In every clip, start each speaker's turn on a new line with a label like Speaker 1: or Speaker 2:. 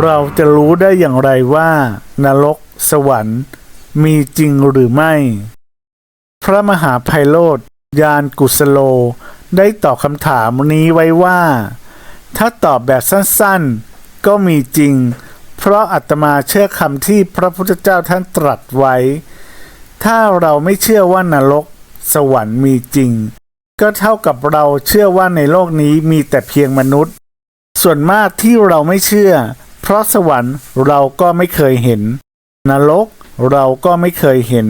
Speaker 1: เราจะรู้ได้อย่างไรว่า นรก สวรรค์ มีจริงหรือไม่ พระมหาไพโรธยานกุสโล ได้ตอบคำถามนี้ไว้ว่า ถ้าตอบแบบสั้นๆ ก็มีจริง เพราะอาตมาเชื่อคำที่พระพุทธเจ้าท่านตรัสไว้ ถ้าเราไม่เชื่อว่านรก สวรรค์มีจริง ก็เท่ากับเราเชื่อว่าในโลกนี้มีแต่เพียงมนุษย์ส่วนมากที่เราไม่เชื่อ เพราะสวรรค์เราก็ไม่เคยเห็น นรกเราก็ไม่เคยเห็น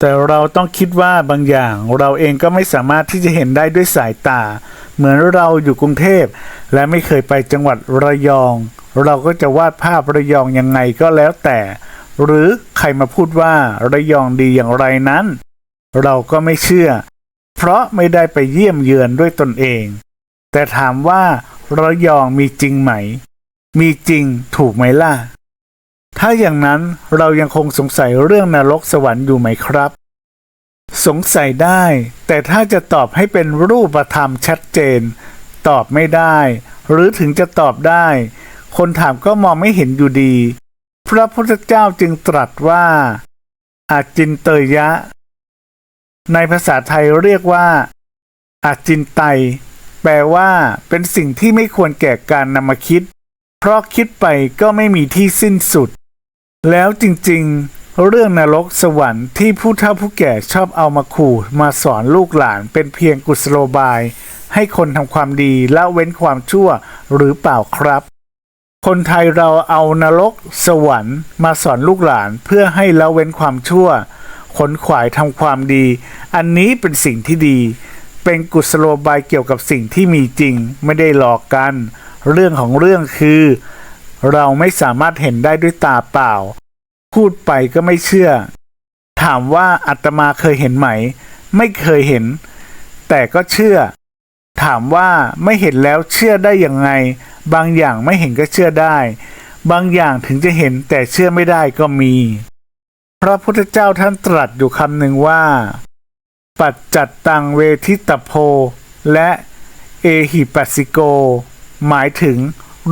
Speaker 1: แต่เราต้องคิดว่าบางอย่างเราเองก็ไม่สามารถที่จะเห็นได้ด้วยสายตา เหมือนเราอยู่กรุงเทพ และไม่เคยไปจังหวัดระยอง เราก็จะวาดภาพระยองยังไงก็แล้วแต่ หรือใครมาพูดว่าระยองดีอย่างไรนั้น เราก็ไม่เชื่อ เพราะไม่ได้ไปเยี่ยมเยือนด้วยตนเอง แต่ถามว่าระยองมีจริงไหม มีจริงถูกไหมล่ะ ถ้าอย่างนั้นเรายังคงสงสัยเรื่องนรกสวรรค์อยู่ไหมครับ สงสัยได้ แต่ถ้าจะตอบให้เป็นรูปธรรมชัดเจน ตอบไม่ได้ หรือถึงจะตอบได้ คนถามก็มองไม่เห็นอยู่ดี พระพุทธเจ้าจึงตรัสว่า อาจินเตยยะ ในภาษาไทยเรียกว่าอาจินไตแปลว่าเป็นสิ่งที่ไม่ควรแก่การนำมาคิด เพราะคิดไปก็ไม่มีที่สิ้นสุด แล้วจริงๆ เรื่องนรกสวรรค์ที่ผู้เฒ่าผู้แก่ชอบเอามาขู่มาสอนลูกหลานเป็นเพียงกุศโลบาย ให้คนทำความดีละเว้นความชั่วหรือเปล่าครับ คนไทยเราเอานรกสวรรค์มาสอนลูกหลานเพื่อให้ละเว้นความชั่ว ขนขวายทำความดี อันนี้เป็นสิ่งที่ดี เป็นกุศโลบายเกี่ยวกับสิ่งที่มีจริงไม่ได้หลอกกัน เรื่องของเรื่องคือ เราไม่สามารถเห็นได้ด้วยตาเปล่า พูดไปก็ไม่เชื่อ ถามว่าอาตมาเคยเห็นไหม ไม่เคยเห็น แต่ก็เชื่อ ถามว่าไม่เห็นแล้วเชื่อได้อย่างไง บางอย่างไม่เห็นก็เชื่อได้ บางอย่างถึงจะเห็นแต่เชื่อไม่ได้ก็มี พระพุทธเจ้าท่านตรัสอยู่คำหนึ่งว่า ปัจจัตตังเวทิตโพและเอหิปัสสิโก หมายถึง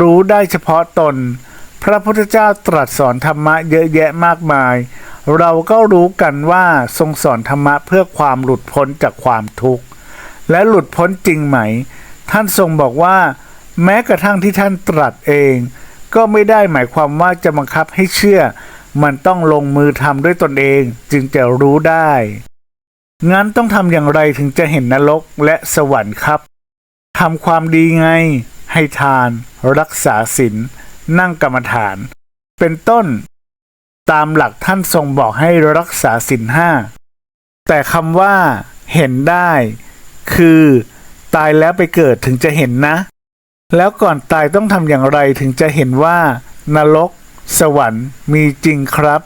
Speaker 1: รู้ได้เฉพาะตน พระพุทธเจ้าตรัสสอนธรรมะเยอะแยะมากมาย เราก็รู้กันว่าทรงสอนธรรมะเพื่อความหลุดพ้นจากความทุกข์ และหลุดพ้นจริงไหม ท่านทรงบอกว่า แม้กระทั่งที่ท่านตรัสเอง ก็ไม่ได้หมายความว่าจะบังคับให้เชื่อ มันต้องลงมือทำด้วยตนเองจึงจะรู้ได้ งั้นต้องทำอย่างไรถึงจะเห็นนรกและสวรรค์ครับทำความดีไง ให้ทาน รักษาศีลนั่งกรรมฐาน เป็นต้น ตามหลักท่านทรงบอกให้รักษาศีลห้าแต่คำว่า เห็นได้ คือ ตายแล้วไปเกิดถึงจะเห็นนะ แล้วก่อนตายต้องทำอย่างไรถึงจะเห็นว่า นรก สวรรค์มีจริงครับ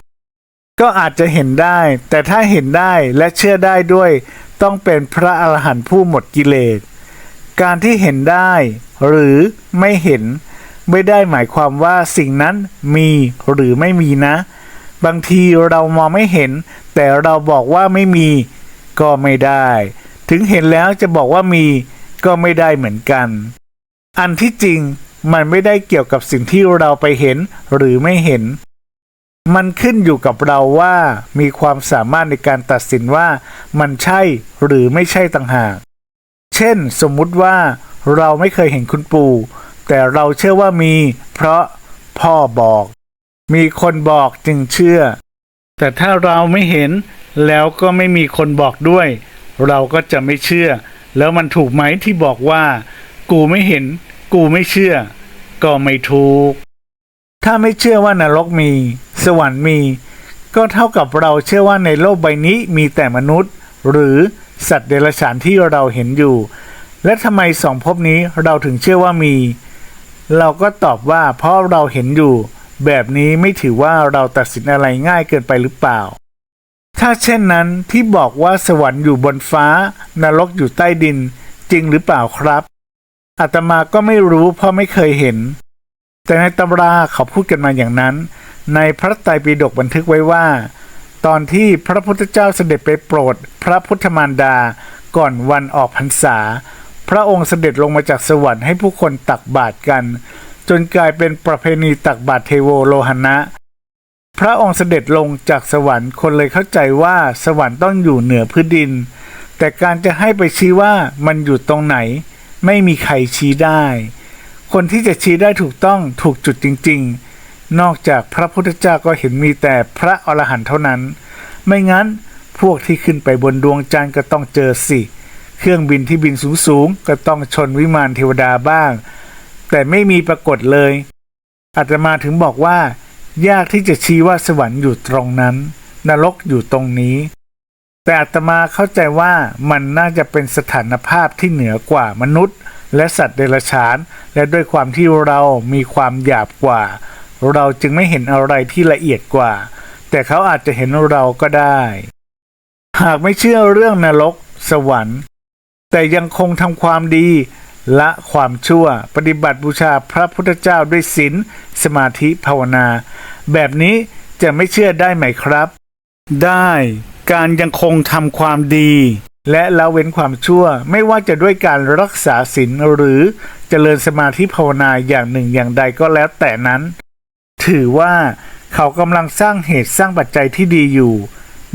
Speaker 1: ก็อาจจะเห็นได้ แต่ถ้าเห็นได้และเชื่อได้ด้วย ต้องเป็นพระอรหันต์ผู้หมดกิเลส การที่เห็นได้ หรือไม่เห็น ไม่ได้หมายความว่าสิ่งนั้นมีหรือไม่มีนะ บางทีเรามองไม่เห็น แต่เราบอกว่าไม่มี ก็ไม่ได้ ถึงเห็นแล้วจะบอกว่ามีก็ไม่ได้เหมือนกัน อันที่จริงมันไม่ได้เกี่ยวกับสิ่งที่เราไปเห็นหรือไม่เห็น มันขึ้นอยู่กับเราว่ามีความสามารถในการตัดสินว่ามันใช่หรือไม่ใช่ต่างหาก เช่น สมมุติว่าเราไม่เคยเห็นคุณปู่ แต่เราเชื่อว่ามี เพราะพ่อบอก มีคนบอกจึงเชื่อ แต่ถ้าเราไม่เห็นแล้วก็ไม่มีคนบอกด้วย เราก็จะไม่เชื่อ แล้วมันถูกไหมที่บอกว่า กูไม่เห็น กูไม่เชื่อ ก็ไม่ถูก ถ้าไม่เชื่อว่านรกมี สวรรค์มี ก็เท่ากับเราเชื่อว่าในโลกใบนี้มีแต่มนุษย์ หรือ สัตว์เดรัจฉานที่เราเห็นอยู่ และทำไมสองภพนี้เราถึงเชื่อว่ามี เราก็ตอบว่าเพราะเราเห็นอยู่ แบบนี้ไม่ถือว่าเราตัดสินอะไรง่ายเกินไปหรือเปล่า ถ้าเช่นนั้นที่บอกว่าสวรรค์อยู่บนฟ้า นรกอยู่ใต้ดิน จริงหรือเปล่าครับอาตมาก็ไม่รู้เพราะไม่เคยเห็น แต่ในตำราเขาพูดกันมาอย่างนั้น ในพระไตรปิฎกบันทึกไว้ว่า ตอนที่พระพุทธเจ้าเสด็จไปโปรด พระพุทธมารดา ก่อนวันออกพรรษา พระองค์เสด็จลงมาจากสวรรค์ให้ผู้คนตักบาตรกัน จนกลายเป็นประเพณีตักบาตรเทโวโลหณะพระองค์เสด็จลงจากสวรรค์คนเลยเข้าใจว่าสวรรค์ต้องอยู่เหนือพื้นดิน แต่การจะให้ไปชี้ว่ามันอยู่ตรงไหน ไม่มีใครชี้ได้ คนที่จะชี้ได้ถูกต้องถูกจุดจริง ๆ นอกจากพระพุทธเจ้าก็เห็นมีแต่พระอรหันต์เท่านั้น ไม่งั้นพวกที่ขึ้นไปบนดวงจันทร์ก็ต้องเจอสิ เครื่องบินที่บินสูงๆก็ต้องชนวิมานเทวดาบ้าง แต่ไม่มีปรากฏเลย อาตมาถึงบอกว่า ยากที่จะชี้ว่าสวรรค์อยู่ตรงนั้น นรกอยู่ตรงนี้ แต่อาตมาเข้าใจว่ามันน่าจะเป็นสถานภาพที่เหนือกว่ามนุษย์ และสัตว์เดรัจฉาน และด้วยความที่เรามีความหยาบกว่า เราจึงไม่เห็นอะไรที่ละเอียดกว่า แต่เขาอาจจะเห็นเราก็ได้ หากไม่เชื่อเรื่องนรก สวรรค์ แต่ยังคงทำความดีละความชั่วปฏิบัติบูชาพระพุทธเจ้าด้วยศีลสมาธิภาวนา แบบนี้จะไม่เชื่อได้ไหมครับ ได้การยังคงทำความดี และละเว้นความชั่วไม่ว่าจะด้วยการรักษาศีลหรือเจริญสมาธิภาวนาอย่างหนึ่งอย่างใดก็แล้วแต่นั้น ถือว่าเขากำลังสร้างเหตุสร้างปัจจัยที่ดีอยู่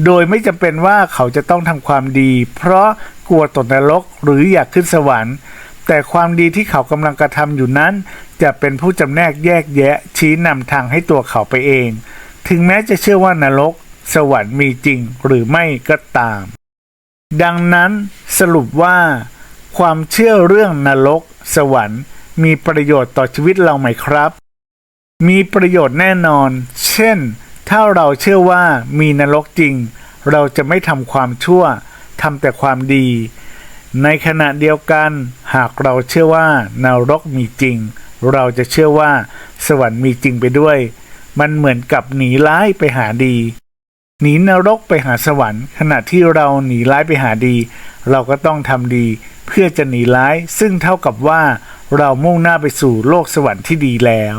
Speaker 1: โดยไม่จำเป็นว่าเขาจะต้องทำความดี เพราะกลัวตกนรกหรืออยากขึ้นสวรรค์แต่ความดีที่เขากำลังกระทำอยู่นั้น จะเป็นผู้จำแนกแยกแยะชี้นำทางให้ตัวเขาไปเอง ถึงแม้จะเชื่อว่านรก สวรรค์มีจริงหรือไม่ก็ตาม ดังนั้นสรุปว่า ความเชื่อเรื่องนรก สวรรค์ มีประโยชน์ต่อชีวิตเราไหมครับ มีประโยชน์แน่นอน เช่น ถ้าเราเชื่อว่ามีนรกจริง เราจะไม่ทำความชั่วทำแต่ความดี ในขณะเดียวกัน หากเราเชื่อว่านรกมีจริง เราจะเชื่อว่า สวรรค์มีจริงไปด้วย มันเหมือนกับหนีร้ายไปหาดี หนีนรกไปหาสวรรค์ ขณะที่เราหนีร้ายไปหาดี เราก็ต้องทำดี เพื่อจะหนีร้าย ซึ่งเท่ากับว่า เรามุ่งหน้าไปสู่โลกสวรรค์ที่ดีแล้ว